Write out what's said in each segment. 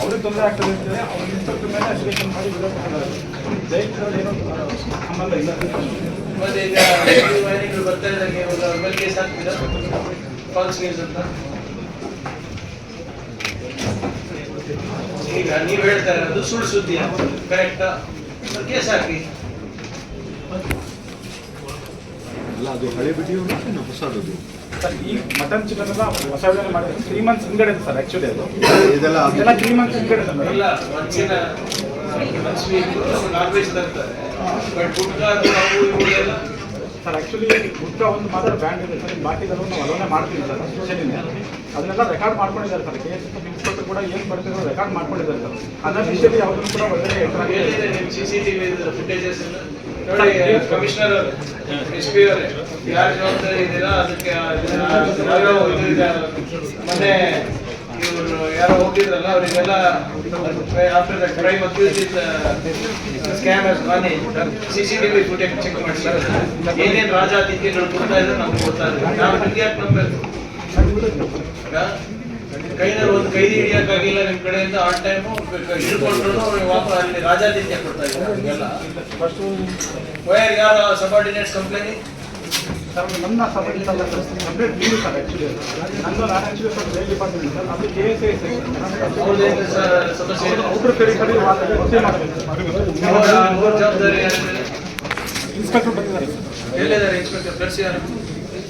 ಅವರು ತೊಂದರೆ ಆಗ್ತದೆ ಅಂತೇಳಿ ಅವ್ರ ಮೇಲೆ ಮಾಡಿ ವಿರೋಧ ಮಾಡಿದ್ದಾರೆ ದಯವಿಟ್ಟು ಏನೋ ಸಂಬಂಧ ಇಲ್ಲ ಈಗ ಈ ವಾಹಿನಿಗಳು ಬರ್ತಾ ಇದ್ದಂಗೆ ಮೇಲೆ ಕೇಸ್ ಹಾಕ್ತೀರಾ ಕೇಸ್ ಅಂತ ಈಗ ನೀವು ಹೇಳ್ತಾ ಇರೋದು ಸುಳ್ಳು ಸುದ್ದಿ ಕರೆಕ್ಟಾ ಕೇಸ್ ಹಾಕಿ ಅಲ್ಲ, ಅದು ಹಳೆ ವಿಡಿಯೋ ಹೊಸದದು? ಸರ್ ಈ ಮಟನ್ ಚಿಕನ್ ಎಲ್ಲ ಹೊಸ ಮಾಡಿದ್ರೆ ತ್ರೀ ಮಂತ್ಸ್ ಹಿಂಗಡೆ ಸರ್ ಆ್ಯಕ್ಚುಲಿ ಅದು. ಇದೆಲ್ಲ ಅದೆಲ್ಲ ತ್ರೀ ಮಂತ್ಸ್ ಹಿಂಗಡೆ ಸರ್. ಇಲ್ಲ ಒಂದ್ಸಿನ ನಾನ್ ವೆಜ್ ತರ್ತಾರೆ. ಬಟ್ ಇವು ಎಲ್ಲ ಸರ್ ಆ್ಯಕ್ಚುಲಿ ಹುಟ್ಟ ಒಂದು ಮಾತ್ರ ಬ್ಯಾಂಡ್ ಇದೆ ಸರ್ ನಾವು ಅಲೋನೆ ಮಾಡ್ತೀವಿ ಸರ್ ಸ್ಟೇಷನಿಂದ ಅದನ್ನೆಲ್ಲ ರೆಕಾರ್ಡ್ ಮಾಡ್ಕೊಂಡಿದ್ದಾರೆ ಸರ್ ಕೆ ಎಸ್ ಇನ್ಸ್ಪೆಕ್ಟರ್ ಕೂಡ ಏನು ಬರ್ತಿರೋ ರೆಕಾರ್ಡ್ ಮಾಡ್ಕೊಂಡಿದ್ದಾರೆ ಸರ್ ಅನ್ಅಫಿಷಿಯಲಿ ಯಾವುದನ್ನು ಕೂಡ ಒಳ್ಳೆ C C T V footages ನೋಡಿ ಕಮಿಷನರ್ ಅವರು ಎಸ್ ಪಿ ಅವರೇ ಯಾರು ಜವಾಬ್ದಾರಿ ಇದೆಯಲ್ಲ ಅದಕ್ಕೆ ಮತ್ತೆ ಮೊನ್ನೆ ಇವರು ಯಾರೋ ಹೋಗಿದ್ರಲ್ಲ, ಅವರಿಗೆಲ್ಲ after the crime accuse scam money C C T V footage check ಮಾಡಿ ಏನೇನು ರಾಜಾತಿಥ್ಯಗಳು ಕೊಡ್ತಾ ಇದ್ರೆ ನಮ್ಗೆ ಗೊತ್ತಾಗುತ್ತೆ ನಾವು ನಿಮ್ಗೆ ಯಾಕೆ ಕೈನಲ್ಲಿ ಒಂದು ಕೈದಿ ಹಿಡಿಯಕ್ಕಾಗಿಲ್ಲ ನಿಮ್ ಕಡೆಯಿಂದ ಆನ್ ಟೈಮು ಹಿಡ್ಕೊಂಡ್ರು ವಾಪಸ್ ಅಲ್ಲಿ ರಾಜಾತಿಥ್ಯ ಕೊಡ್ತಾ ಇದ್ದಾರೆ ನಿಮ್ಗೆಲ್ಲ. ಫಸ್ಟ್ ವಯರ್ ಯಾರ ಸಬಾರ್ಡಿನೇಟ್ಸ್ ಕಂಪ್ಲೇನಿ ಸರ್ ನನ್ನ ಸಬ್ ಸರ್ ಕಂಪ್ಲೇಂಟ್ ನೀವು ಸರ್ ಆ್ಯಕ್ಚುಲಿ ನಂದು ನಾನು actually sir rail department sir ಅದು K S I sir outer ಕಡೆ ಕಡೆ ವಸತಿ ಮಾಡಬೇಕು ಜವಾಬ್ದಾರಿ ಇನ್ಸ್ಪೆಕ್ಟರ್ ಬಂದಿದ್ದಾರೆ ಸರ್. ಎಲ್ಲಿದ್ದಾರೆ ಇನ್ಸ್ಪೆಕ್ಟರ್ ಕರ್ಸಿ ಯಾರು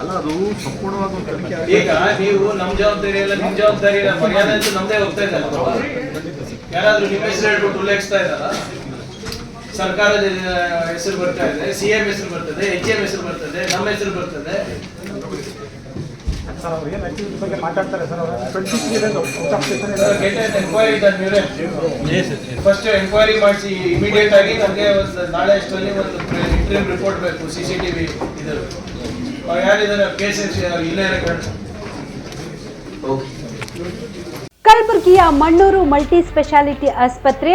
ಅಲ್ಲ ಅದು ಸಂಪೂರ್ಣವಾಗಿ ಒಂದು ತನಿಖೆ ಈಗ ನೀವು ನಮ್ಮ ಜವಾಬ್ದಾರಿ ಎಲ್ಲ ನಿಮ್ಮ ಜವಾಬ್ದಾರಿ ಇಲ್ಲ ಮರ್ಯಾದೆ ಅಂತೂ ನಮ್ದೇ ಹೋಗ್ತಾ ಇದ್ದಾರೆ ಯಾರಾದ್ರೂ ನಿಮ್ಮ ಹೆಸರು ಹೇಳ್ಬಿಟ್ಟು ಉಲ್ಲೇಖಿಸ್ತಾ ಇದ್ದಾರ? ಸರ್ಕಾರದ ಹೆಸರು ಬರ್ತಾ ಇದೆ ಸಿ ಎಂ ಹೆಸರು ಬರ್ತದೆ ಎಚ್ ಎಂ ಹೆಸರು ಬರ್ತದೆ ನಮ್ಮ ಹೆಸರು ಬರ್ತದೆ. ಫಸ್ಟ್ ಎಂಕ್ವೈರಿ ಮಾಡಿಸಿ ಇಮಿಡಿಯೇಟ್ ಆಗಿ ನಮಗೆ ಒಂದು ನಾಳೆ ಅಷ್ಟರಲ್ಲಿ ಒಂದು ಇಂಟ್ರೀಮ್ ರಿಪೋರ್ಟ್ ಬೇಕು ಸಿ ಸಿ ಟಿ ವಿ ಇದು. ಯಾರಿದ್ದಾರೆ? ಕೇಸ್ ಇಲ್ಲೇ ಕಲಬುರಗಿಯ ಮಣ್ಣೂರು ಮಲ್ಟಿ ಸ್ಪೆಷಾಲಿಟಿ ಆಸ್ಪತ್ರೆ